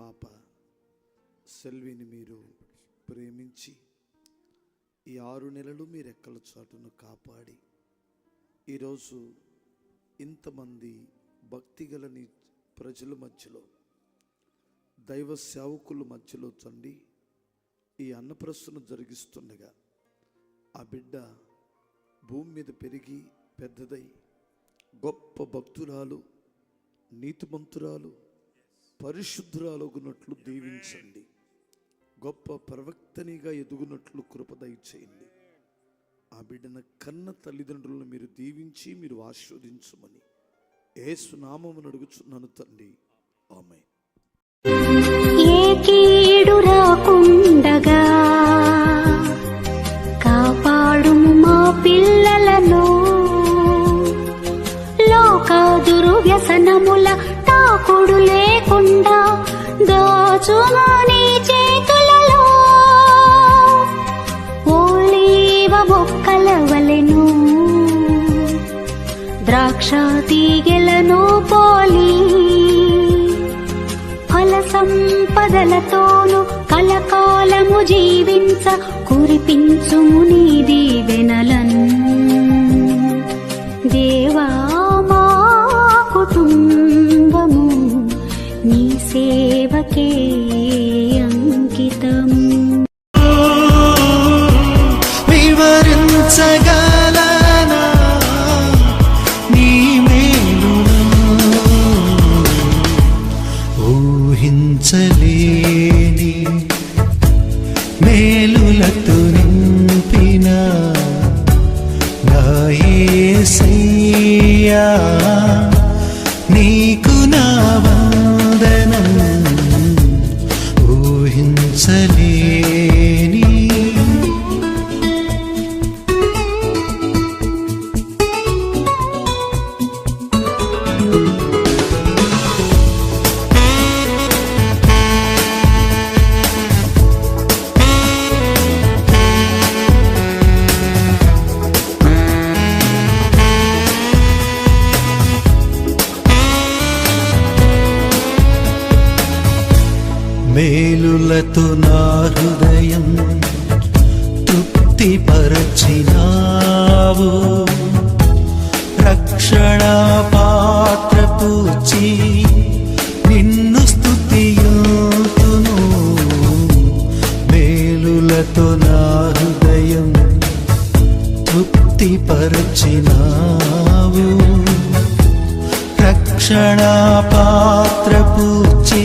పాప సెల్విని మీరు ప్రేమించి ఈ ఆరు నెలలు మీ రెక్కల చాటును కాపాడి ఈరోజు ఇంతమంది భక్తి గలని ప్రజల మధ్యలో దైవ సేవకుల మధ్యలో తండ్రి ఈ అన్నప్రసను జరిగిస్తుండగా ఆ బిడ్డ భూమి మీద పెరిగి పెద్దదై గొప్ప భక్తురాలు నీతిమంతురాలు పరిశుద్ధురాలగునట్లు దీవించండి. గొప్ప ప్రవక్తనిగా ఎదుగునట్లు కృపదయ చేయండి ఆ బిడ్డన కన్న తల్లిదండ్రులను మీరు దీవించి మీరు ఆశీర్వదించమని ఏసునామమును అడుగుచున్నాను తండ్రి. ఆమె ఏ రాకుండగా కాపాడుము మా పిల్లలను. లోక దుర్వ్యసనముల తాకుడు లేకుండా దాచుము నీ చేతులలో. ఓలీవ మొక్కల వలెను ద్రాక్ష తీగెలను పోలి ఫల సంపదలతోను కలకాలము జీవించ కురిపించుము నీ దీవెనలను. మేలులతో నా హృదయం తృప్తిపరచినావు. రక్షణ పాత్ర పూచి నిన్ను స్థుతియుతును మేలులతో నా హృదయం తృప్తిపరచినావు. రక్షణ పాత్ర పూచి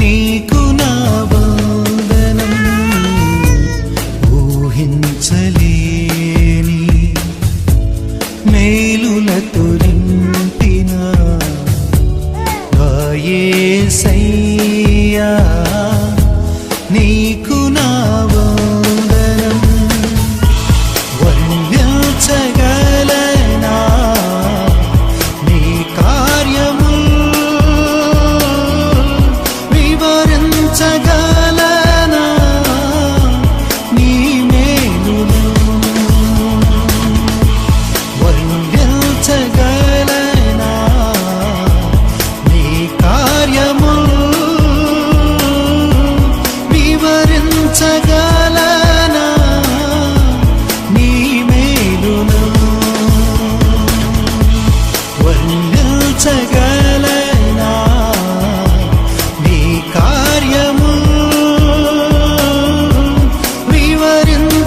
你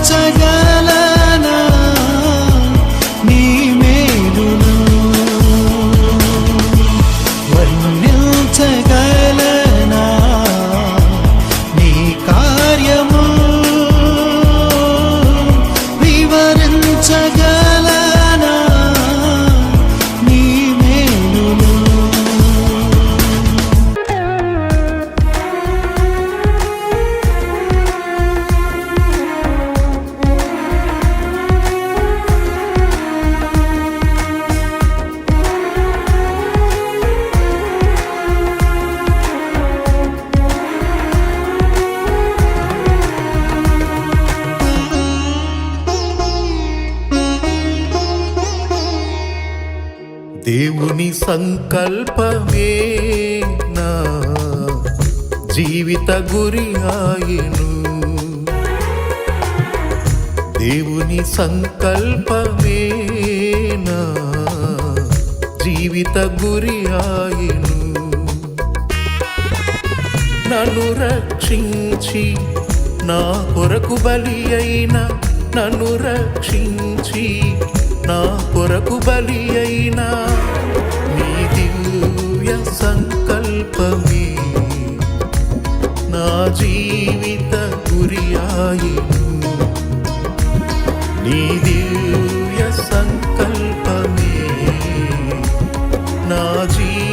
在 దేవుని సంకల్పమే నా జీవిత గురి ఆయను. దేవుని సంకల్పమే నా జీవిత గురి ఆయను. నన్ను రక్షించి నా కొరకు బలి అయిన నన్ను రక్షించి నా కొరకు బలి అయినా రూపమే నా జీవిత గురియాయిను నీ దివ్య సంకల్పమే. నా జీవిత